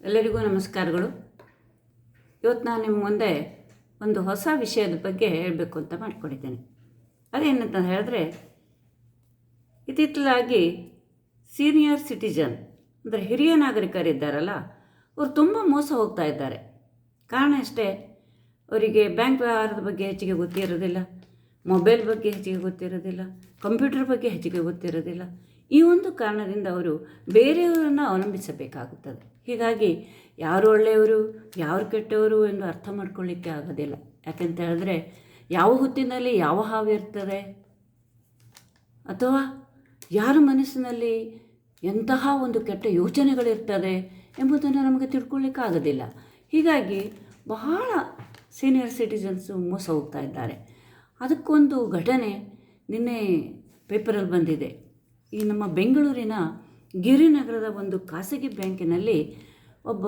ಎಲ್ಲರಿಗೂ ನಮಸ್ಕಾರಗಳು. ಇವತ್ತು ನಾನು ನಿಮ್ಮ ಮುಂದೆ ಒಂದು ಹೊಸ ವಿಷಯದ ಬಗ್ಗೆ ಹೇಳಬೇಕು ಅಂತ ಮಾಡಿಕೊಂಡಿದ್ದೇನೆ. ಅದೇನಂತ ಹೇಳಿದ್ರೆ ಇತ್ತಿತ್ತಲಾಗಿ ಸೀನಿಯರ್ ಸಿಟಿಜನ್, ಅಂದರೆ ಹಿರಿಯ ನಾಗರಿಕರಿದ್ದಾರಲ್ಲ, ಅವರು ತುಂಬ ಮೋಸ ಹೋಗ್ತಾ ಇದ್ದಾರೆ. ಕಾರಣ ಅಷ್ಟೇ ಅವರಿಗೆ ಬ್ಯಾಂಕ್ ವ್ಯವಹಾರದ ಬಗ್ಗೆ ಹೆಚ್ಚಿಗೆ ಗೊತ್ತಿರೋದಿಲ್ಲ, ಮೊಬೈಲ್ ಬಗ್ಗೆ ಹೆಚ್ಚಿಗೆ ಗೊತ್ತಿರೋದಿಲ್ಲ, ಕಂಪ್ಯೂಟರ್ ಬಗ್ಗೆ ಹೆಚ್ಚಿಗೆ ಗೊತ್ತಿರೋದಿಲ್ಲ ಈ ಒಂದು ಕಾರಣದಿಂದ ಅವರು ಬೇರೆಯವರನ್ನು ಅವಲಂಬಿಸಬೇಕಾಗುತ್ತದೆ. ಹೀಗಾಗಿ ಯಾರು ಒಳ್ಳೆಯವರು, ಯಾರು ಕೆಟ್ಟವರು ಎಂದು ಅರ್ಥ ಮಾಡ್ಕೊಳ್ಳಿಕ್ಕೆ ಆಗೋದಿಲ್ಲ. ಯಾಕೆಂತ ಹೇಳಿದ್ರೆ, ಯಾವ ಹೊತ್ತಿನಲ್ಲಿ ಯಾವ ಹಾವಿರ್ತದೆ ಅಥವಾ ಯಾರ ಮನಸ್ಸಿನಲ್ಲಿ ಎಂತಹ ಒಂದು ಕೆಟ್ಟ ಯೋಚನೆಗಳಿರ್ತದೆ ಎಂಬುದನ್ನು ನಮಗೆ ತಿಳ್ಕೊಳ್ಳಿಕ್ಕಾಗೋದಿಲ್ಲ ಹೀಗಾಗಿ ಬಹಳ ಸೀನಿಯರ್ ಸಿಟಿಸನ್ಸು ಮೋಸ ಹೋಗ್ತಾ ಇದ್ದಾರೆ. ಅದಕ್ಕೊಂದು ಘಟನೆ ನಿನ್ನೆ ಪೇಪರಲ್ಲಿ ಬಂದಿದೆ. ಈ ನಮ್ಮ ಬೆಂಗಳೂರಿನ ಗಿರಿನಗರದ ಒಂದು ಖಾಸಗಿ ಬ್ಯಾಂಕಿನಲ್ಲಿ ಒಬ್ಬ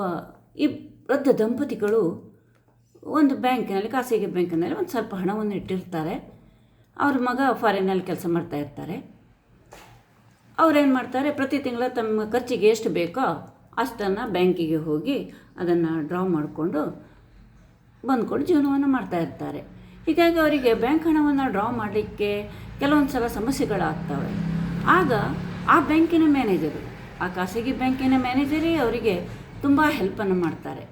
ಈ ವೃದ್ಧ ದಂಪತಿಗಳು ಒಂದು ಬ್ಯಾಂಕಿನಲ್ಲಿ, ಖಾಸಗಿ ಬ್ಯಾಂಕಿನಲ್ಲಿ ಒಂದು ಸ್ವಲ್ಪ ಹಣವನ್ನು ಇಟ್ಟಿರ್ತಾರೆ. ಅವ್ರ ಮಗ ಫಾರಿನಲ್ಲಿ ಕೆಲಸ ಮಾಡ್ತಾ ಇರ್ತಾರೆ. ಅವ್ರೇನು ಮಾಡ್ತಾರೆ, ಪ್ರತಿ ತಿಂಗಳ ತಮ್ಮ ಖರ್ಚಿಗೆ ಎಷ್ಟು ಬೇಕೋ ಅಷ್ಟನ್ನು ಬ್ಯಾಂಕಿಗೆ ಹೋಗಿ ಅದನ್ನು ಡ್ರಾ ಮಾಡಿಕೊಂಡು ಬಂದ್ಕೊಂಡು ಜೀವನವನ್ನು ಮಾಡ್ತಾ ಇರ್ತಾರೆ. ಹೀಗಾಗಿ ಅವರಿಗೆ ಬ್ಯಾಂಕ್ ಹಣವನ್ನು ಡ್ರಾ ಮಾಡಲಿಕ್ಕೆ ಕೆಲವೊಂದು ಸಲ ಸಮಸ್ಯೆಗಳಾಗ್ತವೆ. ಆಗ ಆ ಬ್ಯಾಂಕಿನ ಮ್ಯಾನೇಜರು, ಆ ಖಾಸಗಿ ಬ್ಯಾಂಕಿನ ಮ್ಯಾನೇಜರೇ ಅವರಿಗೆ ತುಂಬ ಹೆಲ್ಪನ್ನು ಮಾಡ್ತಾರೆ.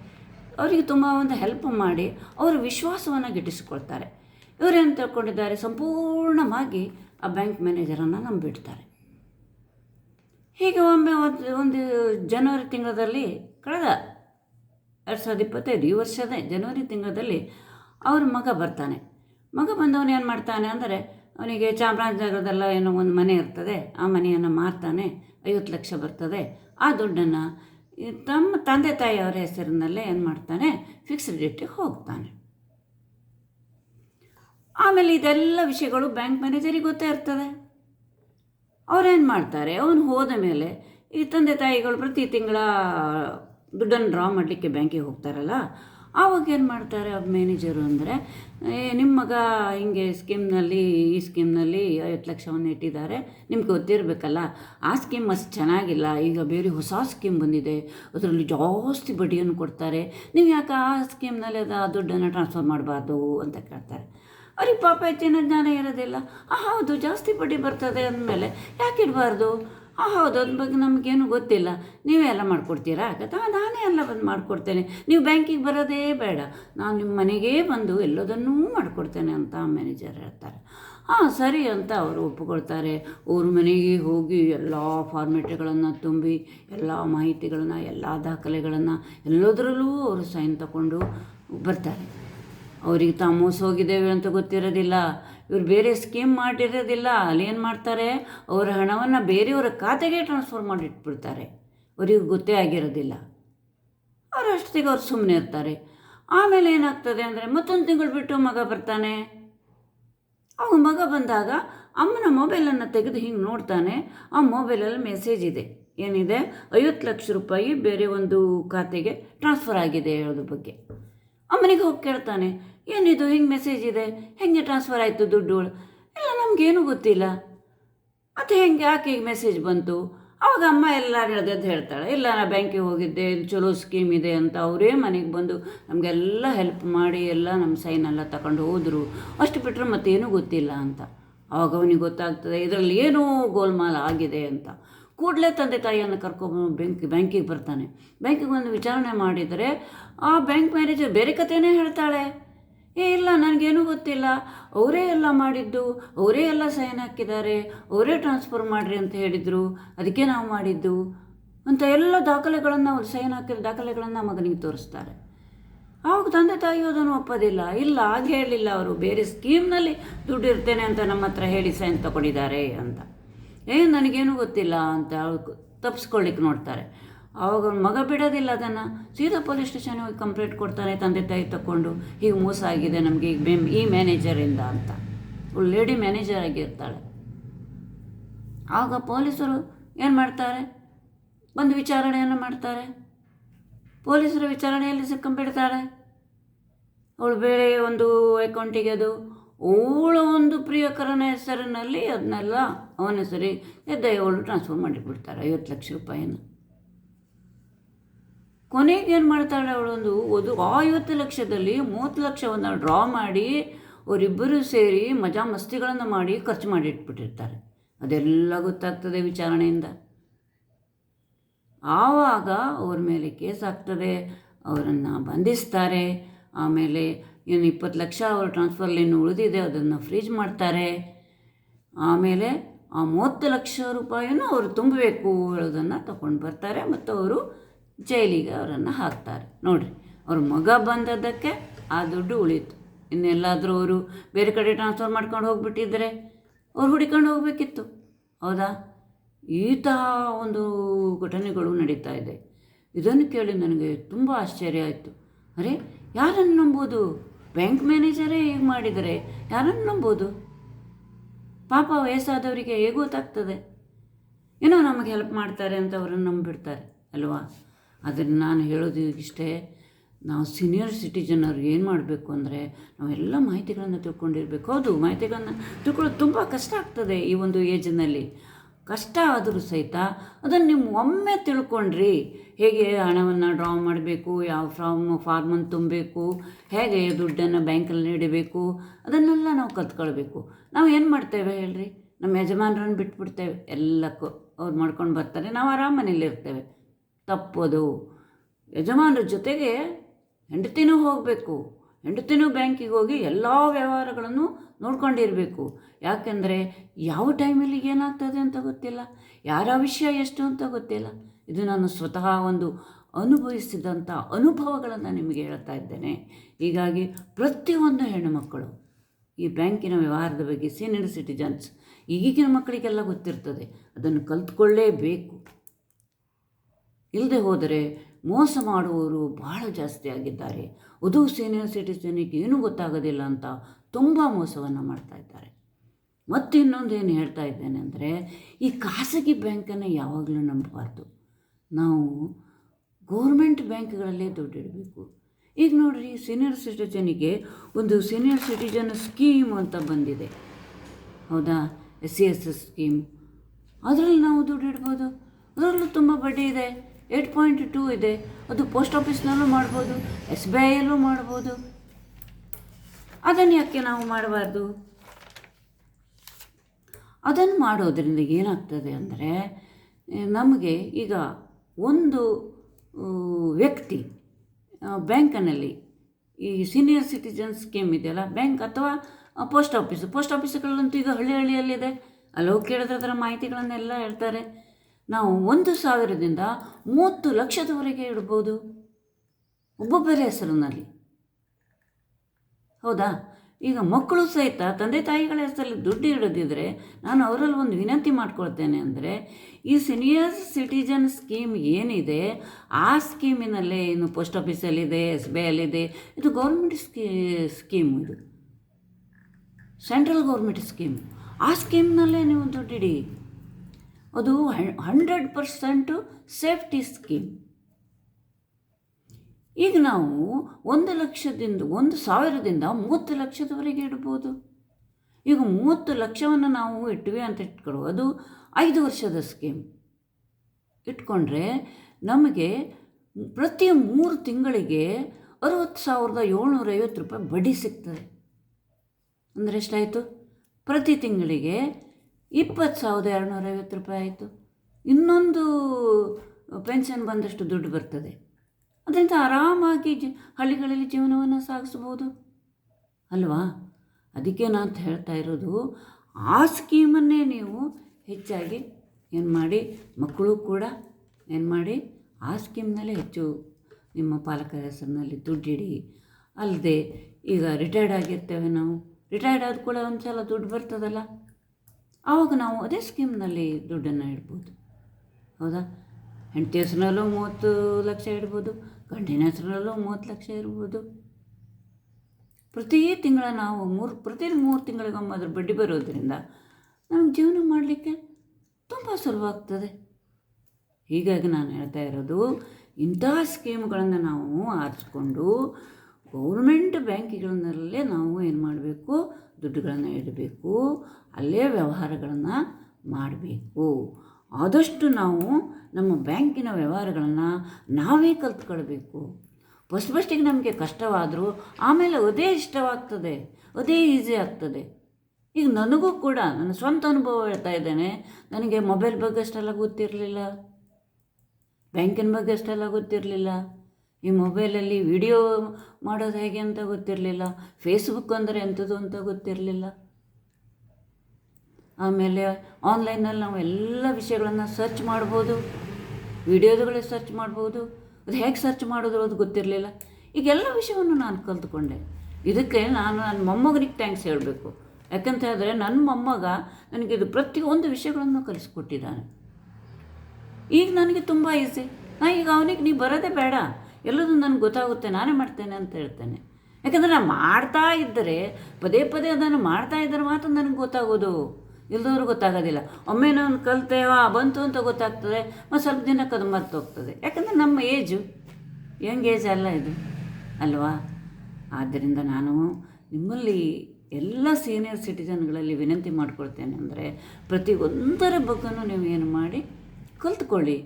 ಅವರಿಗೆ ತುಂಬ ಒಂದು ಹೆಲ್ಪ್ ಮಾಡಿ ಅವರ ವಿಶ್ವಾಸವನ್ನು ಗಿಟ್ಟಿಸಿಕೊಳ್ತಾರೆ. ಇವರೇನು ತಿಳ್ಕೊಂಡಿದ್ದಾರೆ? ಸಂಪೂರ್ಣವಾಗಿ ಆ ಬ್ಯಾಂಕ್ ಮ್ಯಾನೇಜರನ್ನು ನಂಬಿಡ್ತಾರೆ. ಹೀಗೆ ಒಮ್ಮೆ ಒಂದು ಒಂದು ಜನವರಿ ತಿಂಗಳಲ್ಲಿ, ಕಳೆದ ಎರಡು ಸಾವಿರದ ಇಪ್ಪತ್ತೈದು ಈ ವರ್ಷದ ಜನವರಿ ತಿಂಗಳಲ್ಲಿ ಅವ್ರ ಮಗ ಬರ್ತಾನೆ. ಮಗ ಬಂದವನು ಏನು ಮಾಡ್ತಾನೆ ಅಂದರೆ ಅವನಿಗೆ ಚಾಮರಾಜನಗರದಲ್ಲ ಏನೋ ಒಂದು ಮನೆ ಇರ್ತದೆ, ಆ ಮನೆಯನ್ನು ಮಾರ್ತಾನೆ ಐವತ್ತು ಲಕ್ಷ ಬರ್ತದೆ. ಆ ದುಡ್ಡನ್ನು ತಮ್ಮ ತಂದೆ ತಾಯಿಯವರ ಹೆಸರಿನಲ್ಲೇ ಏನು ಮಾಡ್ತಾನೆ? ಫಿಕ್ಸ್ಡ್ ರೇಟಿಗೆ ಹೋಗ್ತಾನೆ. ಆಮೇಲೆ ಇದೆಲ್ಲ ವಿಷಯಗಳು ಬ್ಯಾಂಕ್ ಮ್ಯಾನೇಜರಿಗೆ ಗೊತ್ತೇ ಇರ್ತದೆ. ಅವ್ರೇನು ಮಾಡ್ತಾರೆ? ಅವನು ಹೋದ ಮೇಲೆ ಈ ತಂದೆ ತಾಯಿಗಳು ಪ್ರತಿ ತಿಂಗಳ ದುಡ್ಡನ್ನು ಡ್ರಾ ಮಾಡಲಿಕ್ಕೆ ಬ್ಯಾಂಕಿಗೆ ಹೋಗ್ತಾರಲ್ಲ ಆವಾಗ ಏನು ಮಾಡ್ತಾರೆ ಆ ಮ್ಯಾನೇಜರು ಅಂದರೆ ನಿಮ್ಮ ಮಗ ಹಿಂಗೆ ಸ್ಕೀಮ್ನಲ್ಲಿ ಈ ಸ್ಕೀಮ್ನಲ್ಲಿ ಐವತ್ತು ಲಕ್ಷವನ್ನು ಇಟ್ಟಿದ್ದಾರೆ, ನಿಮ್ಗೆ ಗೊತ್ತಿರಬೇಕಲ್ಲ, ಆ ಸ್ಕೀಮ್ ಅಷ್ಟು ಚೆನ್ನಾಗಿಲ್ಲ, ಈಗ ಬೇರೆ ಹೊಸ ಸ್ಕೀಮ್ ಬಂದಿದೆ, ಅದರಲ್ಲಿ ಜಾಸ್ತಿ ಬಡ್ಡಿಯನ್ನು ಕೊಡ್ತಾರೆ, ನೀವು ಯಾಕೆ ಆ ಸ್ಕೀಮ್ನಲ್ಲಿ ಅದು, ಆ ದುಡ್ಡನ್ನು ಟ್ರಾನ್ಸ್ಫರ್ ಮಾಡಬಾರ್ದು ಅಂತ ಕೇಳ್ತಾರೆ. ಅವ್ರಿಗೆ ಪಾಪ, ಹೆಚ್ಚಿನ ಜ್ಞಾನ ಇರೋದಿಲ್ಲ. ಹೌದು ಜಾಸ್ತಿ ಬಡ್ಡಿ ಬರ್ತದೆ ಅಂದಮೇಲೆ ಯಾಕೆ ಇಡಬಾರ್ದು? ಆ, ಹೌದು ಅದ್ರ ಬಗ್ಗೆ ನಮಗೇನು ಗೊತ್ತಿಲ್ಲ. ನೀವೇ ಎಲ್ಲ ಮಾಡಿಕೊಡ್ತೀರಾ ಹಾಂ ನಾನೇ ಎಲ್ಲ ಬಂದು ಮಾಡಿಕೊಡ್ತೇನೆ. ನೀವು ಬ್ಯಾಂಕಿಗೆ ಬರೋದೇ ಬೇಡ. ನಾನು ನಿಮ್ಮ ಮನೆಗೇ ಬಂದು ಎಲ್ಲದನ್ನೂ ಮಾಡಿಕೊಡ್ತೇನೆ ಅಂತ ಮ್ಯಾನೇಜರ್ ಹೇಳ್ತಾರೆ. ಹಾಂ, ಸರಿ ಅಂತ ಅವರು ಒಪ್ಪಿಕೊಳ್ತಾರೆ ಅವ್ರ ಮನೆಗೆ ಹೋಗಿ ಎಲ್ಲ ಫಾರ್ಮೆಟ್ಗಳನ್ನು ತುಂಬಿ, ಎಲ್ಲ ಮಾಹಿತಿಗಳನ್ನು, ಎಲ್ಲ ದಾಖಲೆಗಳನ್ನು ಎಲ್ಲದರಲ್ಲೂ ಅವರು ಸೈನ್ ತಗೊಂಡು ಬರ್ತಾರೆ. ಅವರಿಗೆ ತಾವು ಮೋಸ ಹೋಗಿದ್ದೇವೆ ಅಂತ ಗೊತ್ತಿರೋದಿಲ್ಲ. ಇವ್ರು ಬೇರೆ ಸ್ಕೀಮ್ ಮಾಡಿರೋದಿಲ್ಲ, ಅಲ್ಲಿ ಏನು ಮಾಡ್ತಾರೆ? ಅವರ ಹಣವನ್ನು ಬೇರೆಯವರ ಖಾತೆಗೆ ಟ್ರಾನ್ಸ್ಫರ್ ಮಾಡಿಟ್ಬಿಡ್ತಾರೆ. ಅವ್ರಿಗೆ ಗೊತ್ತೇ ಆಗಿರೋದಿಲ್ಲ. ಅವರಷ್ಟಿಗೆ ಅವ್ರು ಸುಮ್ಮನೆ ಇರ್ತಾರೆ. ಆಮೇಲೆ ಏನಾಗ್ತದೆ ಅಂದರೆ ಮತ್ತೊಂದು ತಿಂಗಳು ಬಿಟ್ಟು ಮಗ ಬರ್ತಾನೆ. ಅವ ಮಗ ಬಂದಾಗ ಅಮ್ಮನ ಮೊಬೈಲನ್ನು ತೆಗೆದು ಹಿಂಗೆ ನೋಡ್ತಾನೆ. ಆ ಮೊಬೈಲಲ್ಲಿ ಮೆಸೇಜ್ ಇದೆ. ಏನಿದೆ? ಐವತ್ತು ಲಕ್ಷ ರೂಪಾಯಿ ಬೇರೆ ಒಂದು ಖಾತೆಗೆ ಟ್ರಾನ್ಸ್ಫರ್ ಆಗಿದೆ ಹೇಳೋದ್ರ ಬಗ್ಗೆ. ಅಮ್ಮನಿಗೆ ಹೋಗಿ ಕೇಳ್ತಾನೆ. ಏನಿದು, ಹಿಂಗೆ ಮೆಸೇಜ್ ಇದೆ. ಹೆಂಗೆ ಟ್ರಾನ್ಸ್ಫರ್ ಆಯಿತು ದುಡ್ಡುಗಳು ಇಲ್ಲ, ನಮಗೇನು ಗೊತ್ತಿಲ್ಲ. ಮತ್ತು ಹೆಂಗೆ, ಯಾಕೆ ಈಗ ಮೆಸೇಜ್ ಬಂತು? ಅವಾಗ ಅಮ್ಮ ಎಲ್ಲ ಹೇಳ್ದದ್ದು ಹೇಳ್ತಾಳೆ. ಇಲ್ಲ ನಾನು ಬ್ಯಾಂಕಿಗೆ ಹೋಗಿದ್ದೆ ಇಲ್ಲಿ ಚಲೋ ಸ್ಕೀಮ್ ಇದೆ ಅಂತ ಅವರೇ ಮನೆಗೆ ಬಂದು ನಮಗೆಲ್ಲ ಹೆಲ್ಪ್ ಮಾಡಿ ಎಲ್ಲ ನಮ್ಮ ಸೈನ್ ಎಲ್ಲ ತಗೊಂಡು ಹೋದರು. ಅಷ್ಟು ಬಿಟ್ಟರೆ ಮತ್ತೇನು ಗೊತ್ತಿಲ್ಲ ಅಂತ. ಅವಾಗ ಅವನಿಗೆ ಗೊತ್ತಾಗ್ತದೆ, ಇದರಲ್ಲಿ ಏನೋ ಗೋಲ್ಮಾಲ್ ಆಗಿದೆ ಅಂತ. ಕೂಡಲೇ ತಂದೆ ತಾಯಿಯನ್ನು ಕರ್ಕೊಂಬಂದು ಬ್ಯಾಂಕ್ ಬ್ಯಾಂಕಿಗೆ ಬರ್ತಾನೆ. ಬ್ಯಾಂಕಿಗೆ ಬಂದು ವಿಚಾರಣೆ ಮಾಡಿದರೆ ಆ ಬ್ಯಾಂಕ್ ಮ್ಯಾನೇಜರ್ ಬೇರೆ ಕಥೆನೇ ಹೇಳ್ತಾಳೆ. ಏ ಇಲ್ಲ, ನನಗೇನೂ ಗೊತ್ತಿಲ್ಲ. ಅವರೇ ಎಲ್ಲ ಮಾಡಿದ್ದು, ಅವರೇ ಎಲ್ಲ ಸೈನ್ ಹಾಕಿದ್ದಾರೆ, ಅವರೇ ಟ್ರಾನ್ಸ್ಫರ್ ಮಾಡಿರಿ ಅಂತ ಹೇಳಿದರು, ಅದಕ್ಕೆ ನಾವು ಮಾಡಿದ್ದು ಅಂತ ಎಲ್ಲ ದಾಖಲೆಗಳನ್ನು ಅವ್ರು ಸೈನ್ ಹಾಕಿದ ದಾಖಲೆಗಳನ್ನು ಮಗನಿಗೆ ತೋರಿಸ್ತಾರೆ. ಅವಾಗ ತಂದೆ ತಾಯಿ ಅದನ್ನು ಒಪ್ಪೋದಿಲ್ಲ. ಇಲ್ಲ, ಹಾಗೆ ಹೇಳಲಿಲ್ಲ ಅವರು. ಬೇರೆ ಸ್ಕೀಮ್ನಲ್ಲಿ ದುಡ್ಡು ಇರ್ತೇನೆ ಅಂತ ನಮ್ಮ ಹತ್ರ ಹೇಳಿ ಸೈನ್ ತಗೊಂಡಿದ್ದಾರೆ ಅಂತ. ಏ, ನನಗೇನು ಗೊತ್ತಿಲ್ಲ ಅಂತ ತಪ್ಪಿಸ್ಕೊಳ್ಳಿಕ್ಕೆ ನೋಡ್ತಾರೆ. ಆವಾಗ ಅವ್ನ ಮಗ ಬಿಡೋದಿಲ್ಲ ಅದನ್ನು. ಸೀದಾ ಪೊಲೀಸ್ ಸ್ಟೇಷನ್ಗೆ ಹೋಗಿ ಕಂಪ್ಲೇಂಟ್ ಕೊಡ್ತಾನೆ ತಂದೆ ತಾಯಿ ತಗೊಂಡು ಹೀಗೆ ಮೋಸ ಆಗಿದೆ ನಮಗೆ ಈಗ ಮೇಮ್, ಈ ಮ್ಯಾನೇಜರಿಂದ ಅಂತ. ಅವಳು ಲೇಡಿ ಮ್ಯಾನೇಜರ್ ಆಗಿರ್ತಾಳೆ. ಆಗ ಪೊಲೀಸರು ಏನು ಮಾಡ್ತಾರೆ? ಬಂದು ವಿಚಾರಣೆಯನ್ನು ಮಾಡ್ತಾರೆ. ಪೊಲೀಸರು ವಿಚಾರಣೆಯಲ್ಲಿ ಸಿಕ್ಕಂಬಿಡ್ತಾಳೆ ಅವಳು ಬೇರೆ ಒಂದು ಅಕೌಂಟಿಗೆ ಅದು, ಅವಳ ಒಂದು ಪ್ರಿಯಕರನ ಹೆಸರಿನಲ್ಲಿ ಅದನ್ನೆಲ್ಲ, ಅವನ ಹೆಸರಿ ಎದ್ದ ಅವಳು ಟ್ರಾನ್ಸ್ಫರ್ ಮಾಡಿಬಿಡ್ತಾರೆ, ಐವತ್ತು ಲಕ್ಷ ರೂಪಾಯಿನ ಕೊನೆಗೆ ಏನು ಮಾಡ್ತಾಳೆ ಅವಳೊಂದು ಒಂದು ಐವತ್ತು ಲಕ್ಷದಲ್ಲಿ ಮೂವತ್ತು ಲಕ್ಷವನ್ನು ಡ್ರಾ ಮಾಡಿ ಅವರಿಬ್ಬರು ಸೇರಿ ಮಜಾ ಮಸ್ತಿಗಳನ್ನು ಮಾಡಿ ಖರ್ಚು ಮಾಡಿ ಇಟ್ಬಿಟ್ಟಿರ್ತಾರೆ. ಅದೆಲ್ಲ ಗೊತ್ತಾಗ್ತದೆ ವಿಚಾರಣೆಯಿಂದ. ಆವಾಗ ಅವ್ರ ಮೇಲೆ ಕೇಸ್ ಆಗ್ತದೆ, ಅವರನ್ನು ಬಂಧಿಸ್ತಾರೆ. ಆಮೇಲೆ ಏನು ಇಪ್ಪತ್ತು ಲಕ್ಷ ಅವ್ರ ಟ್ರಾನ್ಸ್ಫರ್ಲಿ ಏನು ಉಳಿದಿದೆ ಅದನ್ನು ಫ್ರೀಜ್ ಮಾಡ್ತಾರೆ. ಆಮೇಲೆ ಆ ಮೂವತ್ತು ಲಕ್ಷ ರೂಪಾಯಿನೂ ಅವರು ತುಂಬಬೇಕು ಹೇಳೋದನ್ನು ತಗೊಂಡು ಬರ್ತಾರೆ ಮತ್ತು ಅವರು ಜೈಲಿಗೆ ಅವರನ್ನು ಹಾಕ್ತಾರೆ. ನೋಡಿರಿ, ಅವ್ರ ಮಗ ಬಂದದ್ದಕ್ಕೆ ಆ ದುಡ್ಡು ಉಳೀತು. ಇನ್ನೆಲ್ಲಾದರೂ ಅವರು ಬೇರೆ ಕಡೆ ಟ್ರಾನ್ಸ್ಫರ್ ಮಾಡ್ಕೊಂಡು ಹೋಗಿಬಿಟ್ಟಿದ್ರೆ ಅವ್ರು ಹುಡಿಕೊಂಡು ಹೋಗಬೇಕಿತ್ತು. ಹೌದಾ? ಈ ತಹ ಒಂದು ಘಟನೆಗಳು ನಡೀತಾ ಇದೆ. ಇದನ್ನು ಕೇಳಿ ನನಗೆ ತುಂಬ ಆಶ್ಚರ್ಯ ಆಯಿತು. ಅರೆ, ಯಾರನ್ನು ನಂಬೋದು? ಬ್ಯಾಂಕ್ ಮ್ಯಾನೇಜರೇ ಹೀಗೆ ಮಾಡಿದರೆ ಯಾರನ್ನು ನಂಬೋದು? ಪಾಪ ವಯಸ್ಸಾದವರಿಗೆ ಹೇಗೆ ಗೊತ್ತಾಗ್ತದೆ. ಏನೋ ನಮಗೆ ಹೆಲ್ಪ್ ಮಾಡ್ತಾರೆ ಅಂತ ಅವರನ್ನು ನಂಬಿಬಿಡ್ತಾರೆ, ಅಲ್ವಾ? ಅದನ್ನು ನಾನು ಹೇಳೋದು ಇಷ್ಟೇ ನಾವು ಸೀನಿಯರ್ ಸಿಟಿಜನ್ ಅವ್ರಿಗೆ ಏನು ಮಾಡಬೇಕು ಅಂದರೆ, ನಾವೆಲ್ಲ ಮಾಹಿತಿಗಳನ್ನು ತಿಳ್ಕೊಂಡಿರ್ಬೇಕು. ಹೌದು, ಮಾಹಿತಿಗಳನ್ನು ತಿಳ್ಕೊಳ್ಳೋದು ತುಂಬ ಕಷ್ಟ ಆಗ್ತದೆ ಈ ಒಂದು ಏಜ್ನಲ್ಲಿ ಕಷ್ಟ ಆದರೂ ಸಹಿತ ಅದನ್ನು ನಿಮ್ಮ ಒಮ್ಮೆ ತಿಳ್ಕೊಂಡ್ರಿ, ಹೇಗೆ ಹಣವನ್ನು ಡ್ರಾ ಮಾಡಬೇಕು, ಯಾವ ಫಾರ್ಮ್ ಫಾರ್ಮನ್ನು ತುಂಬಬೇಕು, ಹೇಗೆ ದುಡ್ಡನ್ನು ಬ್ಯಾಂಕಲ್ಲಿ ಇಡಬೇಕು ಅದನ್ನೆಲ್ಲ ನಾವು ಕಲ್ತ್ಕೊಳ್ಬೇಕು. ನಾವು ಏನು ಮಾಡ್ತೇವೆ ಹೇಳ್ರಿ? ನಮ್ಮ ಯಜಮಾನರನ್ನು ಬಿಟ್ಬಿಡ್ತೇವೆ. ಎಲ್ಲಕ್ಕೂ ಅವ್ರು ಮಾಡ್ಕೊಂಡು ಬರ್ತಾರೆ. ನಾವು ಆರಾಮ ಮನೇಲಿರ್ತೇವೆ ತಪ್ಪೋದು. ಯಜಮಾನರ ಜೊತೆಗೆ ಹೆಂಡತಿನೂ ಹೋಗಬೇಕು. ಹೆಂಡತಿನೂ ಬ್ಯಾಂಕಿಗೆ ಹೋಗಿ ಎಲ್ಲ ವ್ಯವಹಾರಗಳನ್ನು ನೋಡ್ಕೊಂಡಿರಬೇಕು. ಯಾಕೆಂದರೆ ಯಾವ ಟೈಮಲ್ಲಿ ಏನಾಗ್ತದೆ ಅಂತ ಗೊತ್ತಿಲ್ಲ. ಯಾರ ವಿಷಯ ಎಷ್ಟು ಅಂತ ಗೊತ್ತಿಲ್ಲ. ಇದು ನಾನು ಸ್ವತಃ ಒಂದು ಅನುಭವಿಸಿದಂಥ ಅನುಭವಗಳನ್ನು ನಿಮಗೆ ಹೇಳ್ತಾ ಇದ್ದೇನೆ. ಹೀಗಾಗಿ ಪ್ರತಿಯೊಂದು ಹೆಣ್ಣುಮಕ್ಕಳು ಈ ಬ್ಯಾಂಕಿನ ವ್ಯವಹಾರದ ಬಗ್ಗೆ ಸೀನಿಯರ್ ಸಿಟಿಜನ್ಸ್ ಈಗಿನ ಮಕ್ಕಳಿಗೆಲ್ಲ ಗೊತ್ತಿರ್ತದೆ. ಅದನ್ನು ಕಲ್ತ್ಕೊಳ್ಳೇಬೇಕು. ಇಲ್ಲದೆ ಹೋದರೆ ಮೋಸ ಮಾಡುವವರು ಬಹಳ ಜಾಸ್ತಿ ಆಗಿದ್ದಾರೆ. ಅದು ಸೀನಿಯರ್ ಸಿಟಿಸನಿಗೆ ಏನೂ ಗೊತ್ತಾಗೋದಿಲ್ಲ ಅಂತ ತುಂಬ ಮೋಸವನ್ನು ಮಾಡ್ತಾ ಇದ್ದಾರೆ. ಮತ್ತು ಇನ್ನೊಂದು ಏನು ಹೇಳ್ತಾ ಇದ್ದೇನೆ ಅಂದರೆ, ಈ ಖಾಸಗಿ ಬ್ಯಾಂಕನ್ನು ಯಾವಾಗಲೂ ನಂಬಬಾರ್ದು. ನಾವು ಗೌರ್ಮೆಂಟ್ ಬ್ಯಾಂಕ್ಗಳಲ್ಲೇ ದುಡ್ಡಿಡಬೇಕು ಈಗ ನೋಡಿರಿ ಸೀನಿಯರ್ ಸಿಟಿಜನಿಗೆ ಒಂದು ಸೀನಿಯರ್ ಸಿಟಿಜನ್ ಸ್ಕೀಮ್ ಅಂತ ಬಂದಿದೆ. ಹೌದಾ? S C S S scheme. ಅದರಲ್ಲಿ ನಾವು ದುಡ್ಡು ಇಡ್ಬೋದು. ಅದರಲ್ಲೂ ತುಂಬ ಬಡ್ಡಿ ಇದೆ. ಏಟ್ ಪಾಯಿಂಟ್ ಟೂ ಇದೆ. ಅದು ಪೋಸ್ಟ್ ಆಫೀಸ್ನಲ್ಲೂ ಮಾಡ್ಬೋದು, ಎಸ್ ಬಿ ಐಯಲ್ಲೂ ಮಾಡ್ಬೋದು. ಅದನ್ನು ಯಾಕೆ ನಾವು ಮಾಡಬಾರ್ದು? ಅದನ್ನು ಮಾಡೋದರಿಂದ ಏನಾಗ್ತದೆ ಅಂದರೆ ನಮಗೆ ಈಗ ಒಂದು ವ್ಯಕ್ತಿ ಬ್ಯಾಂಕನಲ್ಲಿ ಈ ಸೀನಿಯರ್ ಸಿಟಿಜನ್ ಸ್ಕೀಮ್ ಇದೆಯಲ್ಲ, ಬ್ಯಾಂಕ್ ಅಥವಾ ಪೋಸ್ಟ್ ಆಫೀಸು, ಪೋಸ್ಟ್ ಆಫೀಸುಗಳಂತೂ ಈಗ ಹಳ್ಳಿ ಹಳ್ಳಿಯಲ್ಲಿದೆ. ಅಲ್ಲಿ ಹೋಗಿ ಕೇಳಿದ್ರೆ ಅದರ ಮಾಹಿತಿಗಳನ್ನೆಲ್ಲ ಹೇಳ್ತಾರೆ. ನಾವು ಒಂದು ಸಾವಿರದಿಂದ ಮೂವತ್ತು ಲಕ್ಷದವರೆಗೆ ಇಡ್ಬೋದು. ಒಬ್ಬೊಬ್ಬರ ಹೆಸರಿನಲ್ಲಿ. ಹೌದಾ? ಈಗ ಮಕ್ಕಳು ಸಹಿತ ತಂದೆ ತಾಯಿಗಳ ಹೆಸರಲ್ಲಿ ದುಡ್ಡು ಇಡದಿದ್ದರೆ ನಾನು ಅವರಲ್ಲಿ ಒಂದು ವಿನಂತಿ ಮಾಡ್ಕೊಳ್ತೇನೆ ಅಂದರೆ, ಈ ಸೀನಿಯರ್ ಸಿಟಿಜನ್ ಸ್ಕೀಮ್ ಏನಿದೆ, ಆ ಸ್ಕೀಮಿನಲ್ಲೇ ಏನು ಪೋಸ್ಟ್ ಆಫೀಸಲ್ಲಿದೆ ಎಸ್ ಬಿ ಐಲಿದೆ ಇದು ಗೌರ್ಮೆಂಟ್ ಸ್ಕೀ ಸ್ಕೀಮ್ ಇದು. ಸೆಂಟ್ರಲ್ ಗೌರ್ಮೆಂಟ್ ಸ್ಕೀಮ್ ಆ ಸ್ಕೀಮ್ನಲ್ಲೇ ನೀವು ದುಡ್ಡಿಡಿ ಅದು ಹಂಡ್ರೆಡ್ ಪರ್ಸೆಂಟು ಸೇಫ್ಟಿ ಸ್ಕೀಮ್ ಈಗ ನಾವು ಒಂದು ಲಕ್ಷದಿಂದ, ಒಂದು ಸಾವಿರದಿಂದ ಮೂವತ್ತು ಲಕ್ಷದವರೆಗೆ ಇಡ್ಬೋದು. ಈಗ ಮೂವತ್ತು ಲಕ್ಷವನ್ನು ನಾವು ಇಟ್ವಿ ಅಂತ ಇಟ್ಕೊಳ್ಳೋದು, ಅದು ಐದು ವರ್ಷದ ಸ್ಕೀಮ್ ಇಟ್ಕೊಂಡ್ರೆ ನಮಗೆ ಪ್ರತಿ ಮೂರು ತಿಂಗಳಿಗೆ ಅರುವತ್ತು ಸಾವಿರದ ಏಳ್ನೂರೈವತ್ತು ರೂಪಾಯಿ ಬಡ್ಡಿ ಸಿಗ್ತದೆ. ಅಂದರೆ ಎಷ್ಟಾಯಿತು? ಪ್ರತಿ ತಿಂಗಳಿಗೆ ಇಪ್ಪತ್ತು ಸಾವಿರದ ಎರಡುನೂರೈವತ್ತು ರೂಪಾಯಿ ಆಯಿತು. ಇನ್ನೊಂದು ಪೆನ್ಷನ್ ಬಂದಷ್ಟು ದುಡ್ಡು ಬರ್ತದೆ. ಅದರಿಂದ ಆರಾಮಾಗಿ ಜಿ, ಹಳ್ಳಿಗಳಲ್ಲಿ ಜೀವನವನ್ನು ಸಾಗಿಸ್ಬೋದು. ಅಲ್ವಾ? ಅದಕ್ಕೆ ನಾನು ಹೇಳ್ತಾ ಇರೋದು, ಆ ಸ್ಕೀಮನ್ನೇ ನೀವು ಹೆಚ್ಚಾಗಿ ಏನು ಮಾಡಿ, ಮಕ್ಕಳು ಕೂಡ ಏನು ಮಾಡಿ, ಆ ಸ್ಕೀಮ್ನಲ್ಲೇ ಹೆಚ್ಚು ನಿಮ್ಮ ಪಾಲಕರ ಹೆಸರಿನಲ್ಲಿ ದುಡ್ಡಿಡಿ. ಅಲ್ಲದೆ ಈಗ ರಿಟೈರ್ಡ್ ಆಗಿರ್ತೇವೆ ನಾವು. ರಿಟೈರ್ಡ್ ಆದ ಕೂಡ ಒಂದು ಸಲ ದುಡ್ಡು ಬರ್ತದಲ್ಲ? ಆವಾಗ ನಾವು ಅದೇ ಸ್ಕೀಮ್ನಲ್ಲಿ ದುಡ್ಡನ್ನು ಇಡ್ಬೋದು. ಹೌದಾ? ಹೆಂಡತಿ ಹೆಸರಿನಲ್ಲೂ ಮೂವತ್ತು ಲಕ್ಷ ಇಡ್ಬೋದು, ಗಂಡಿನ ಹೆಸರಿನಲ್ಲೂ ಮೂವತ್ತು ಲಕ್ಷ ಇರ್ಬೋದು ಪ್ರತಿ ತಿಂಗಳ ನಾವು ಮೂರು, ಪ್ರತಿ ಮೂರು ತಿಂಗಳಿಗೊಮ್ಮೆ ಅದ್ರ ಬಡ್ಡಿ ಬರೋದರಿಂದ ನಮ್ಗೆ ಜೀವನ ಮಾಡಲಿಕ್ಕೆ ತುಂಬ ಸುಲಭ ಆಗ್ತದೆ ಹೀಗಾಗಿ ನಾನು ಹೇಳ್ತಾ ಇರೋದು ಇಂತಹ ಸ್ಕೀಮ್ಗಳನ್ನು ನಾವು ಆರಿಸ್ಕೊಂಡು ಗೌರ್ಮೆಂಟ್ ಬ್ಯಾಂಕ್ಗಳಲ್ಲೇ ನಾವು ಏನು ಮಾಡಬೇಕು? ದುಡ್ಡುಗಳನ್ನು ಇಡಬೇಕು. ಅಲ್ಲೇ ವ್ಯವಹಾರಗಳನ್ನು ಮಾಡಬೇಕು. ಆದಷ್ಟು ನಾವು ನಮ್ಮ ಬ್ಯಾಂಕಿನ ವ್ಯವಹಾರಗಳನ್ನು ನಾವೇ ಕಲ್ತ್ಕೊಳ್ಬೇಕು. ಫಸ್ಟ್ ಫಸ್ಟಿಗೆ ನಮಗೆ ಕಷ್ಟವಾದರೂ ಆಮೇಲೆ ಅದೇ ಇಷ್ಟವಾಗ್ತದೆ. ಅದೇ ಈಸಿ ಆಗ್ತದೆ. ಈಗ ನನಗೂ ಕೂಡ ನನ್ನ ಸ್ವಂತ ಅನುಭವ ಹೇಳ್ತಾ ಇದ್ದೇನೆ. ನನಗೆ ಮೊಬೈಲ್ ಬಗ್ಗೆ ಅಷ್ಟೆಲ್ಲ ಗೊತ್ತಿರಲಿಲ್ಲ. ಬ್ಯಾಂಕಿನ ಬಗ್ಗೆ ಅಷ್ಟೆಲ್ಲ ಗೊತ್ತಿರಲಿಲ್ಲ. ಈ ಮೊಬೈಲಲ್ಲಿ ವಿಡಿಯೋ ಮಾಡೋದು ಹೇಗೆ ಅಂತ ಗೊತ್ತಿರಲಿಲ್ಲ ಫೇಸ್ಬುಕ್ ಅಂದರೆ ಎಂಥದ್ದು ಅಂತ ಗೊತ್ತಿರಲಿಲ್ಲ. ಆಮೇಲೆ ಆನ್ಲೈನಲ್ಲಿ ನಾವು ಎಲ್ಲ ವಿಷಯಗಳನ್ನು ಸರ್ಚ್ ಮಾಡ್ಬೋದು, ವಿಡಿಯೋದುಗಳೇ ಸರ್ಚ್ ಮಾಡ್ಬೋದು, ಅದು ಹೇಗೆ ಸರ್ಚ್ ಮಾಡೋದು ಅದು ಗೊತ್ತಿರಲಿಲ್ಲ. ಈಗೆಲ್ಲ ವಿಷಯವನ್ನು ನಾನು ಕಲ್ತ್ಕೊಂಡೆ. ಇದಕ್ಕೆ ನಾನು ನನ್ನ ಮೊಮ್ಮಗನಿಗೆ ಥ್ಯಾಂಕ್ಸ್ ಹೇಳಬೇಕು. ಯಾಕಂತ ಹೇಳಿದ್ರೆ ನನ್ನ ಮೊಮ್ಮಗ ನನಗೆ ಇದು ಪ್ರತಿಯೊಂದು ವಿಷಯಗಳನ್ನು ಕಲಿಸ್ಕೊಟ್ಟಿದ್ದಾನೆ. ಈಗ ನನಗೆ ತುಂಬ ಈಸಿ ನಾ ಈಗ ಅವನಿಗೆ, ನೀ ಬರೋದೇ ಬೇಡ. ಎಲ್ಲದೂ ನನಗೆ ಗೊತ್ತಾಗುತ್ತೆ, ನಾನೇ ಮಾಡ್ತೇನೆ ಅಂತ ಹೇಳ್ತೇನೆ. ಯಾಕಂದರೆ ನಾನು ಮಾಡ್ತಾ ಇದ್ದರೆ, ಪದೇ ಪದೇ ಅದನ್ನು ಮಾಡ್ತಾ ಇದ್ದರೆ ಮಾತ್ರ ನನಗೆ ಗೊತ್ತಾಗೋದು. ಇಲ್ಲದವ್ರು ಗೊತ್ತಾಗೋದಿಲ್ಲ. ಒಮ್ಮೆ ನಾನು ಕಲ್ತೇವಾ ಬಂತು ಅಂತ ಗೊತ್ತಾಗ್ತದೆ ಮತ್ತು ಸ್ವಲ್ಪ ದಿನಕ್ಕೆ ಅದು ಮರ್ತು ಹೋಗ್ತದೆ. ಯಾಕಂದರೆ ನಮ್ಮ ಏಜು. ಯಂಗ್ ಏಜ್ ಅಲ್ಲ ಇದು, ಅಲ್ವಾ? ಆದ್ದರಿಂದ ನಾನು ನಿಮ್ಮಲ್ಲಿ ಎಲ್ಲ ಸೀನಿಯರ್ ಸಿಟಿಜನ್ಗಳಲ್ಲಿ ವಿನಂತಿ ಮಾಡ್ಕೊಳ್ತೇನೆ ಅಂದರೆ, ಪ್ರತಿಯೊಂದರ ಬಗ್ಗೆನೂ ನೀವು ಏನು ಮಾಡಿ ಕಲ್ತ್ಕೊಳ್ಳಿ.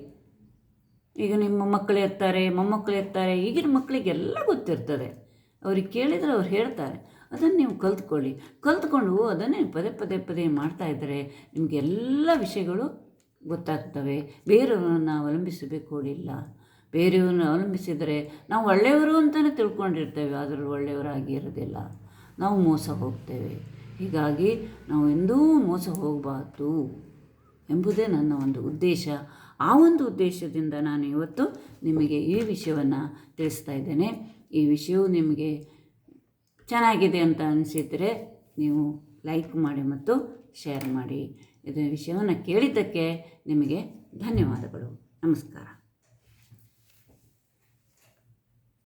ಈಗ ನಿಮ್ಮ ಮಕ್ಕಳು ಇರ್ತಾರೆ, ಮೊಮ್ಮಕ್ಕಳು ಇರ್ತಾರೆ, ಈಗಿನ ಮಕ್ಕಳಿಗೆಲ್ಲ ಗೊತ್ತಿರ್ತದೆ. ಅವ್ರಿಗೆ ಕೇಳಿದರೆ ಅವ್ರು ಹೇಳ್ತಾರೆ. ಅದನ್ನು ನೀವು ಕಲ್ತ್ಕೊಳ್ಳಿ. ಕಲ್ತ್ಕೊಂಡು ಅದನ್ನೇ ಪದೇ ಪದೇ ಪದೇ ಮಾಡ್ತಾ ಇದ್ದರೆ ನಿಮಗೆ ಎಲ್ಲ ವಿಷಯಗಳು ಗೊತ್ತಾಗ್ತವೆ. ಬೇರೆಯವರನ್ನು ಅವಲಂಬಿಸಬೇಕು ಇಲ್ಲ. ಬೇರೆಯವ್ರನ್ನ ಅವಲಂಬಿಸಿದರೆ ನಾವು ಒಳ್ಳೆಯವರು ಅಂತಲೇ ತಿಳ್ಕೊಂಡಿರ್ತೇವೆ, ಆದರೂ ಒಳ್ಳೆಯವರಾಗಿ ಇರೋದಿಲ್ಲ ನಾವು ಮೋಸ ಹೋಗ್ತೇವೆ. ಹೀಗಾಗಿ ನಾವು ಎಂದೂ ಮೋಸ ಹೋಗಬಾರ್ದು. ಎಂಬುದೇ ನನ್ನ ಒಂದು ಉದ್ದೇಶ. ಆ ಒಂದು ಉದ್ದೇಶದಿಂದ ನಾನು ಇವತ್ತು ನಿಮಗೆ ಈ ವಿಷಯವನ್ನು ತಿಳಿಸ್ತಾ ಇದ್ದೇನೆ. ಈ ವಿಷಯವು ನಿಮಗೆ ಚೆನ್ನಾಗಿದೆ ಅಂತ ಅನಿಸಿದರೆ ನೀವು ಲೈಕ್ ಮಾಡಿ ಮತ್ತು ಶೇರ್ ಮಾಡಿ. ಇದರ ವಿಷಯವನ್ನು ಕೇಳಿದ್ದಕ್ಕೆ ನಿಮಗೆ ಧನ್ಯವಾದಗಳು. ನಮಸ್ಕಾರ.